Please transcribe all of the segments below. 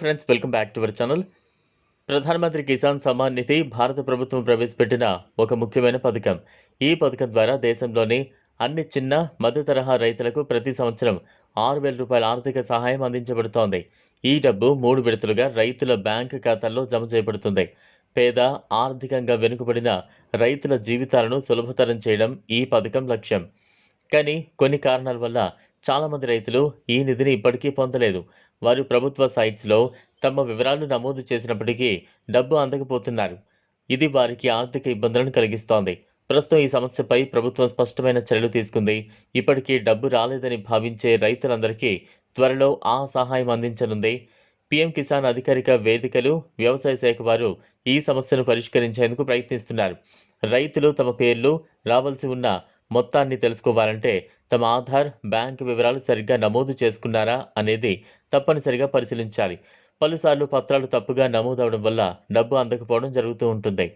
Friends welcome back to our channel Pradhanmantri Kisan Samman నిధి భారత ప్రభుత్వం ప్రవేశపెట్టిన ఒక ముఖ్యమైన పథకం. ఈ పథకం ద్వారా దేశంలోని అన్ని చిన్న మధ్య తరహా రైతులకు ప్రతి సంవత్సరం ఆరు వేల రూపాయల ఆర్థిక సహాయం అందించబడుతోంది. ఈ డబ్బు మూడు విడతలుగా రైతుల బ్యాంక్ ఖాతాల్లో జమ చేయబడుతుంది. పేద ఆర్థికంగా వెనుకబడిన రైతుల జీవితాలను సులభతరం చేయడం ఈ పథకం లక్ష్యం. కానీ కొన్ని కారణాల వల్ల చాలామంది రైతులు ఈ నిధిని ఇప్పటికీ పొందలేదు. వారు ప్రభుత్వ సైట్స్లో తమ వివరాలు నమోదు చేసినప్పటికీ డబ్బు అందకపోతున్నారు. ఇది వారికి ఆర్థిక ఇబ్బందులను కలిగిస్తోంది. ప్రస్తుతం ఈ సమస్యపై ప్రభుత్వం స్పష్టమైన చర్యలు తీసుకుంది. ఇప్పటికీ డబ్బు రాలేదని భావించే రైతులందరికీ త్వరలో ఆ సహాయం అందించనుంది. పీఎం కిసాన్ అధికారిక వేదికలు వ్యవసాయ శాఖ వారు ఈ సమస్యను పరిష్కరించేందుకు ప్రయత్నిస్తున్నారు. రైతులు తమ పేర్లు రావాల్సి ఉన్న మొత్తాన్ని తెలుసుకోవాలంటే తమ ఆధార్ బ్యాంక్ వివరాలు సరిగ్గా నమోదు చేసుకున్నారా అనేది తప్పనిసరిగా పరిశీలించాలి. పలుసార్లు పత్రాలు తప్పుగా నమోదవడం వల్ల డబ్బు అందకపోవడం జరుగుతూ ఉంటుంది.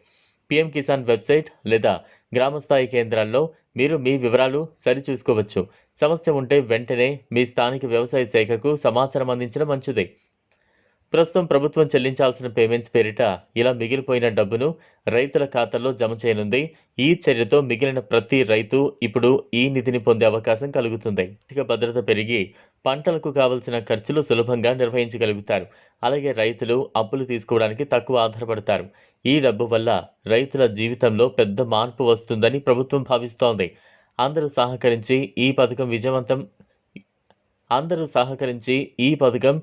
పీఎం కిసాన్ వెబ్సైట్ లేదా గ్రామస్థాయి కేంద్రాల్లో మీరు మీ వివరాలు సరిచూసుకోవచ్చు. సమస్య ఉంటే వెంటనే మీ స్థానిక వ్యవసాయ శాఖకు సమాచారం అందించడం మంచిది. ప్రస్తుతం ప్రభుత్వం చెల్లించాల్సిన పేమెంట్స్ పేరిట ఇలా మిగిలిపోయిన డబ్బును రైతుల ఖాతాల్లో జమ చేయనుంది. ఈ చర్యతో మిగిలిన ప్రతి రైతు ఇప్పుడు ఈ నిధిని పొందే అవకాశం కలుగుతుంది. ఆర్థిక భద్రత పెరిగి పంటలకు కావలసిన ఖర్చులు సులభంగా నిర్వహించగలుగుతారు. అలాగే రైతులు అప్పులు తీసుకోవడానికి తక్కువ ఆధారపడతారు. ఈ డబ్బు వల్ల రైతుల జీవితంలో పెద్ద మార్పు వస్తుందని ప్రభుత్వం భావిస్తోంది. అందరూ సహకరించి ఈ పథకం విజయవంతం అందరూ సహకరించి ఈ పథకం